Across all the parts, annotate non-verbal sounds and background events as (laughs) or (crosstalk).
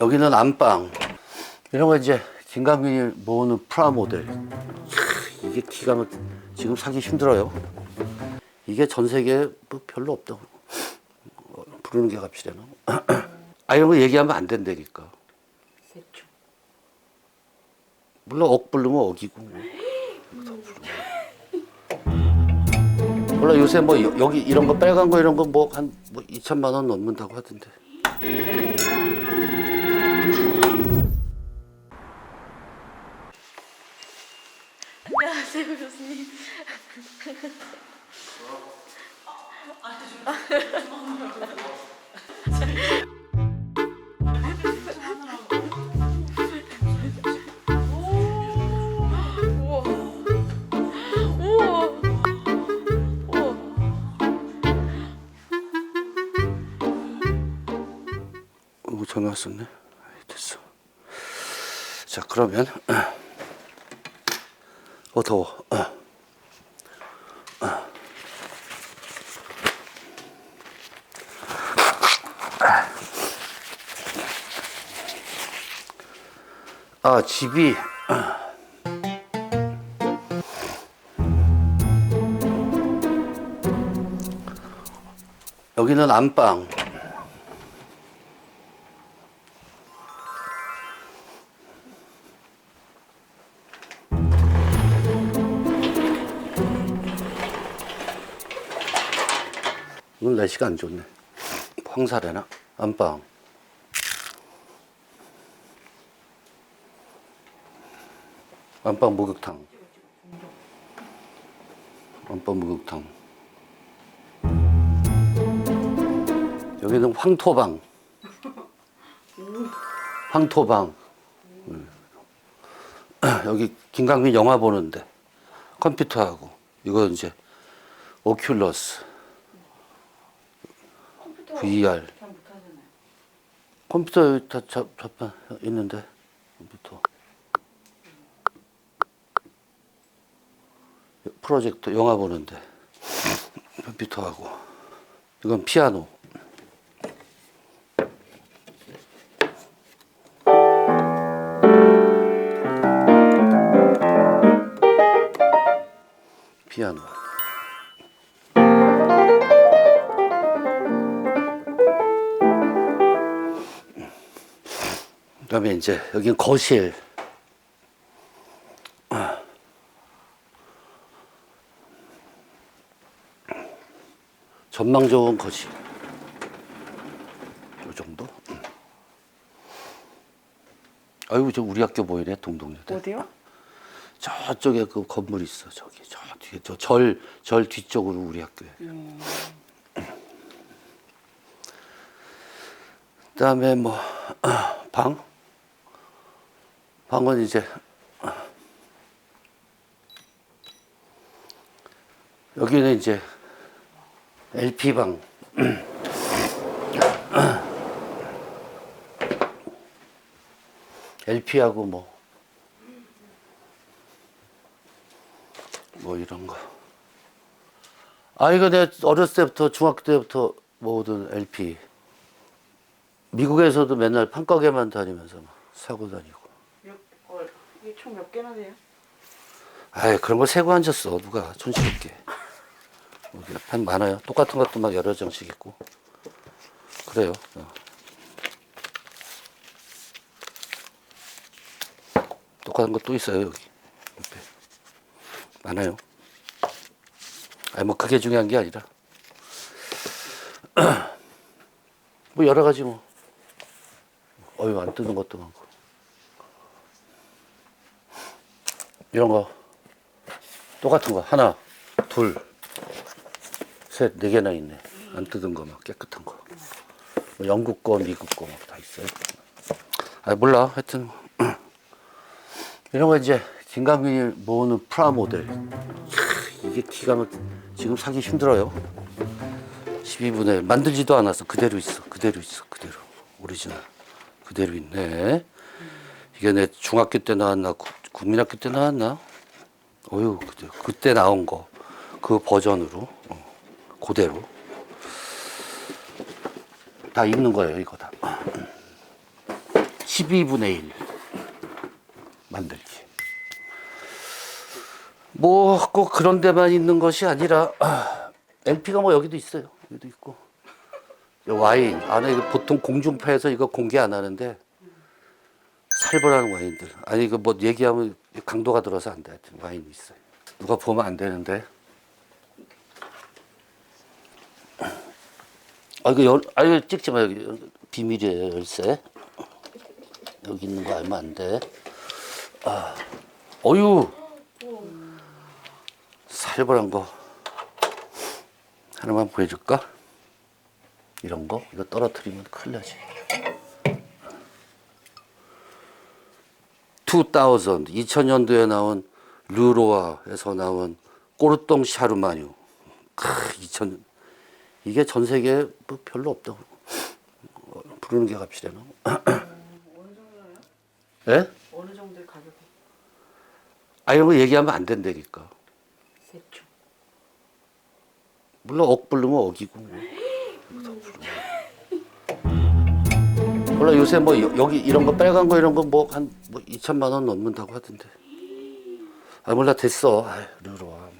여기는 안방. 이런 거 이제 김강민이 모으는 프라모델. 이야, 이게 기가 막 지금 사기 힘들어요. 이게 전 세계에 뭐 별로 없다고. 어, 부르는 게 값이래나. (clears throat) 아 이런 거 얘기하면 안 된다니까. 물론 억 부르면 억이고. (laughs) 몰라 요새 뭐 여- 여기 이런 거 빨간 거 이런 거 뭐 한 뭐 2천만 원 넘는다고 하던데. 우와. 우와. 우와. 어, 전화 왔었네. 됐어. 자, 그러면 (clears throat) 어 더워. 어. 아, 집이 여기는 안방. 오늘 날씨가 안 좋네. 황사래나? 안방. 안방 목욕탕. 안방 목욕탕. 여기는 황토방. 황토방. 음. 여기 김강민 영화 보는데 컴퓨터하고 이거 이제 오큘러스. VR. 컴퓨터 다 접, 접한 있는데 컴퓨터 프로젝터 영화 보는데. 컴퓨터하고. 이건 피아노. 피아노. 그다음에 이제 여긴 거실. 전망 좋은 거실. 요 정도? 음. 아이고 저 우리 학교 보이네 동동여대. 어디요? 저쪽에 그 건물 있어 저기 저 뒤에 저 절 절 뒤쪽으로 우리 학교에. 그다음에 뭐 (clears throat) 방? 방은 이제 여기는 이제 LP 방. (clears throat) LP하고 뭐 뭐 이런 거. 아 이거 내가 어렸을 때부터 중학교 때부터 모으던 LP. 미국에서도 맨날 판가게만 다니면서 막 사고 다니고. 몇, 어, 이게 총 몇 개나 돼요? 아이 그런 거 세고 앉았어 누가 촌스럽게. 판 많아요. 똑같은 것도 막 여러 장씩 있고. 그래요. 어. 똑같은 거또 있어요 여기 옆에. 많아요. 아니 뭐 그게 중요한 게 아니라 (clears throat) 뭐 여러 가지 뭐 어유 안 뜨는 것도 많고 이런 거 똑같은 거 하나 둘 셋 네 개나 있네. 안 뜯은 거 막 깨끗한 거. 뭐 영국 거 미국 거 막 다 있어요. 아 몰라. 하여튼. (clears throat) 이런 거 이제 김강민이 모으는 프라모델. 이게 기가 막 지금 사기 힘들어요. 12분의 1 만들지도 않았어 그대로 있어. 그대로 있어. 그대로. 오리지널. 그대로 있네. 이게 내 중학교 때 나왔나 구- 국민학교 때 나왔나? 어휴 그때, 그때 나온 거. 그 버전으로. 어, 그대로 다 있는 거예요 이거 다 12분의 1 만들기. 뭐 꼭 그런 데만 있는 것이 아니라 LP가 뭐 여기도 있어요. 여기도 있고. 이 와인 안에 이거 보통 공중파에서 이거 공개 안 하는데 살벌한 와인들. 아니 이거 뭐 얘기하면 강도가 들어서 안 돼. 와인이 있어요. 누가 보면 안 되는데. 아 이거 열, 아 이거 찍지 마 여기 비밀이에요 열쇠. 여기 있는 거 알면 안 돼. 아, 어유 살벌한 거 하나만 보여줄까? 이런 거 이거 떨어뜨리면 큰일 나지. 2000 2000년도에 나온 르로아에서 나온 꼬르똥 샤르마뉴. 크, 2000 이게 전 세계에 뭐 별로 없다고 어, 부르는 게 값이래나? 어느 정도예요? 예? 어느 정도의 가격이? 아 이런 거 얘기하면 안 된다니까. 대충. 물론 억 부르면 억이고. 뭐. 몰라 요새 뭐 여- 여기 이런 거 빨간 거 이런 거 뭐 한 뭐 2천만 원 넘는다고 하던데. 아 몰라 됐어. 아이 르로와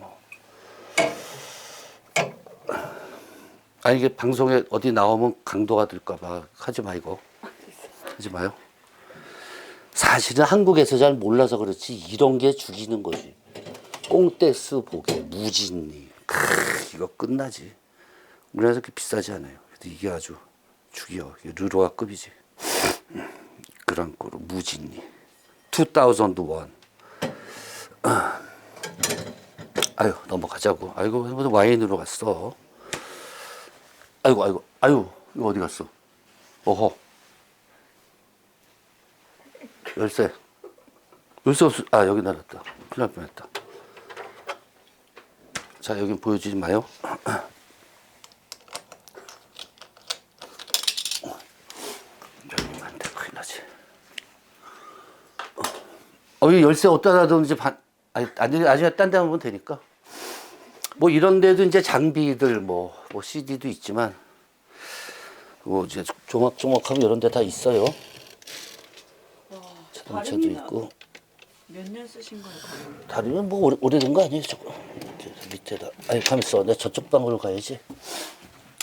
아 이게 방송에 어디 나오면 강도가 될까봐 하지 마 이거. 하지 마요. 사실은 한국에서 잘 몰라서 그렇지 이런 게 죽이는 거지. 꽁떼스 보게 무진리. 크 이거 끝나지. 우리나라에서 그렇게 비싸지 않아요. 근데 이게 아주 죽여. 르로아급이지. 그런 거로 무진리. 2001 아유 넘어가자고. 아이고 와인으로 갔어 아이고 아이고 아유 이거 어디 갔어 어허 열쇠 열쇠 없어 아 여기 놔뒀다 큰일 날 뻔했다 자, 여기 보여주지 마요. 여기 안 돼, 큰일 나지. 어, 이 열쇠 어디다 놔뒀는지 반, 아니, 아니, 나중에 딴데 하면 되니까. 뭐 이런 데도 이제 장비들, 뭐, 뭐 CD도 있지만, 뭐 이제 조막조막하면 이런 데 다 있어요. 자동차도 다릅니다. 있고. 몇 년 쓰신 거예요? 다리는 뭐 오래, 오래된 거 아니에요 저거 이렇게 밑에다 아니 가만 있어 내가 저쪽 방으로 가야지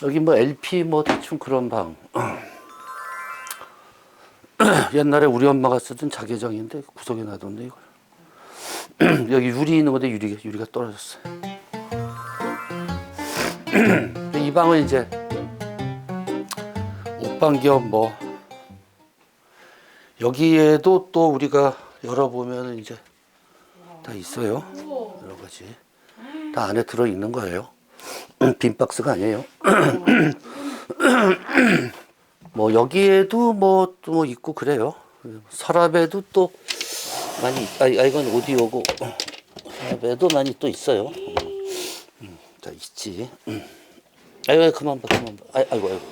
여기 뭐 LP 뭐 대충 그런 방 (clears throat) 옛날에 우리 엄마가 쓰던 자개장인데 구석에 놔뒀네 이걸 (clears throat) 여기 유리 있는 건데 유리, 유리가 떨어졌어요 이 방은 이제 옷방 겸 뭐 여기에도 또 우리가 열어보면 이제 다 있어요. 여러 가지. 다 안에 들어 있는 거예요. (clears throat) 빈 박스가 아니에요. (clears throat) 뭐 여기에도 뭐 또 있고 그래요. 서랍에도 또 많이 있- 아, 아 이건 오디오고 서랍에도 많이 또 있어요. 음, 다 있지. 음. 아이고 그만 봐 그만 봐. 아이, 아이고 아이고.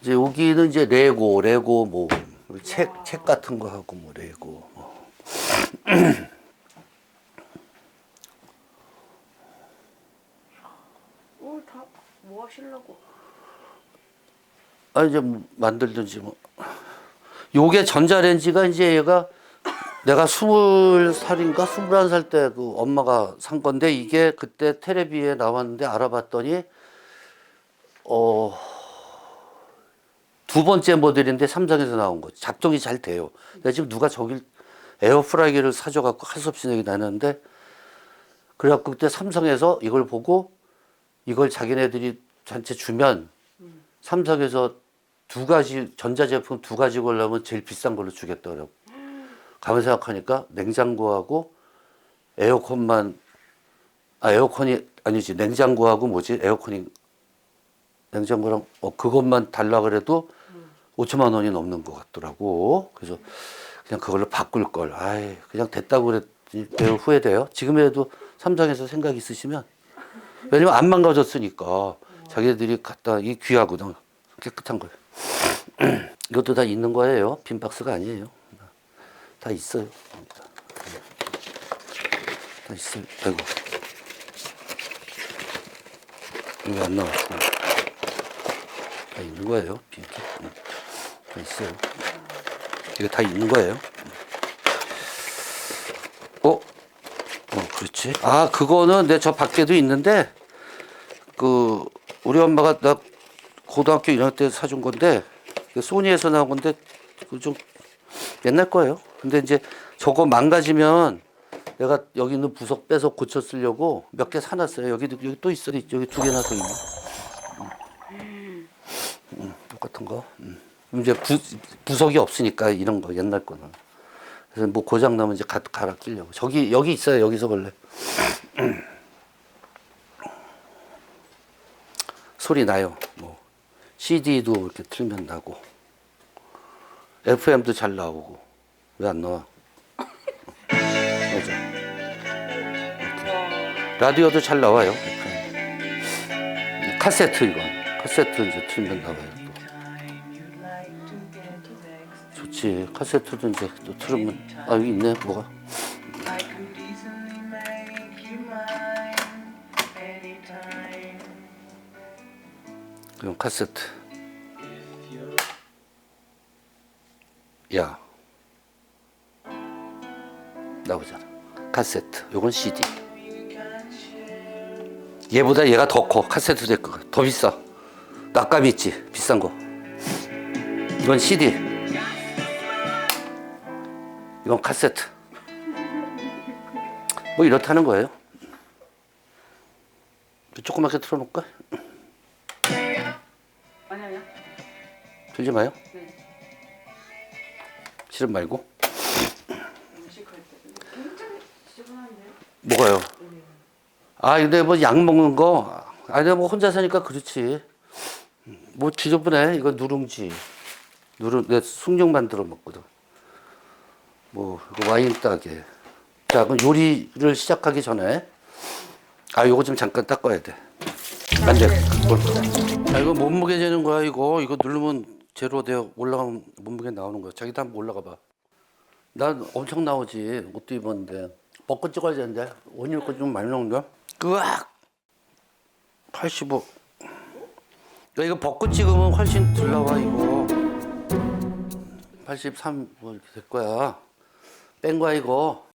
이제 여기는 이제 레고 레고 뭐 책 책 같은 거 하고 뭐 레고 뭐. 어, 다뭐 하시려고? 아 이제 뭐 만들든지 뭐 요게 전자레인지가 이제 얘가 내가 스물 살인가 스물한 살 때 그 엄마가 산 건데 이게 그때 테레비에 나왔는데 알아봤더니 어 두 번째 모델인데 삼성에서 나온 거 작동이 잘 돼요. 근데 지금 누가 저길 에어프라이기를 사줘갖고 할수 없이 얘기 나는데 그래갖고 그때 삼성에서 이걸 보고 이걸 자기네들이 전체 주면 삼성에서 두 가지 전자제품 두 가지 걸려면 제일 비싼 걸로 주겠더라고. 가만 생각하니까 냉장고하고 에어컨만 아 에어컨이 아니지 냉장고하고 뭐지 에어컨이 냉장고랑 어 그것만 달라 그래도 5천만 원이 넘는 것 같더라고. 그래서 그냥 그걸로 바꿀 걸. 아이 그냥 됐다고 그랬더니 매우 후회돼요. 지금에도 삼성에서 생각 있으시면 왜냐면 안 망가졌으니까 자기들이 갖다 이 귀하거든 깨끗한 걸 (clears throat) 이것도 다 있는 거예요 빈 박스가 아니에요 다 있어요 다 있어요 아이고 이거 안 나왔어 다 있는 거예요 빈 게. 다 있어요. 이게 다 있는 거예요. 어? 어, 그렇지. 아, 그거는 내 저 밖에도 있는데, 그, 우리 엄마가 나 고등학교 1학년 때 사준 건데, 그 소니에서 나온 건데, 그좀 옛날 거예요. 근데 이제 저거 망가지면 내가 여기 있는 부석 빼서 고쳐 쓰려고 몇 개 사놨어요. 여기, 여기 또 있어. 여기 두 개나 더 있네. 음. 음, 똑같은 거. 음. 이제 부, 부석이 없으니까 이런 거 옛날 거는. 그래서 뭐 고장 나면 이제 가, 갈아 끼려고. 저기 여기 있어요. 여기서 원래 (clears throat) 소리 나요. 뭐 CD도 이렇게 틀면 나고 FM도 잘 나오고 왜 안 나와? 맞아. 라디오도 잘 나와요. 카세트 이건 카세트 이제 틀면 나와요. 또. 좋지. 카세트도 이제 또 틀으면 아 여기 있네 뭐가. 그럼 카세트. 야. 나오잖아. 카세트. 요건 CD. 얘보다 얘가 더 커. 카세트 데크가 더 비싸. 낙감 있지. 비싼 거. 이건 CD. 이건 카세트. 뭐 이렇다는 거예요. 조그맣게 틀어놓을까? 아니 아니야. 들지 마요. 네. 싫음 말고. 때 굉장히 지저분한데요. 뭐가요? 아, 근데 뭐 약 먹는 거. 아니, 뭐 혼자 사니까 그렇지. 뭐 지저분해. 이거 누룽지. 누룽, 내 숭늉 만들어 먹거든. 뭐, 이거 와인 따게. 자, 그럼 요리를 시작하기 전에. 아, 요거 좀 잠깐 닦아야 돼. 안 돼. 뭘. 아, 이거 몸무게 재는 거야, 이거. 이거 누르면 제로 되어 올라가면 몸무게 나오는 거야. 자기도 한번 올라가 봐. 난 엄청 나오지. 옷도 입었는데. 벚꽃 찍어야 되는데. 옷 입고 좀 많이 나온다. 으악! 85. 야, 이거 벚꽃 찍으면 훨씬 덜 나와, 이거. 83, 뭐, 될 거야. 뺀 거야, 이거.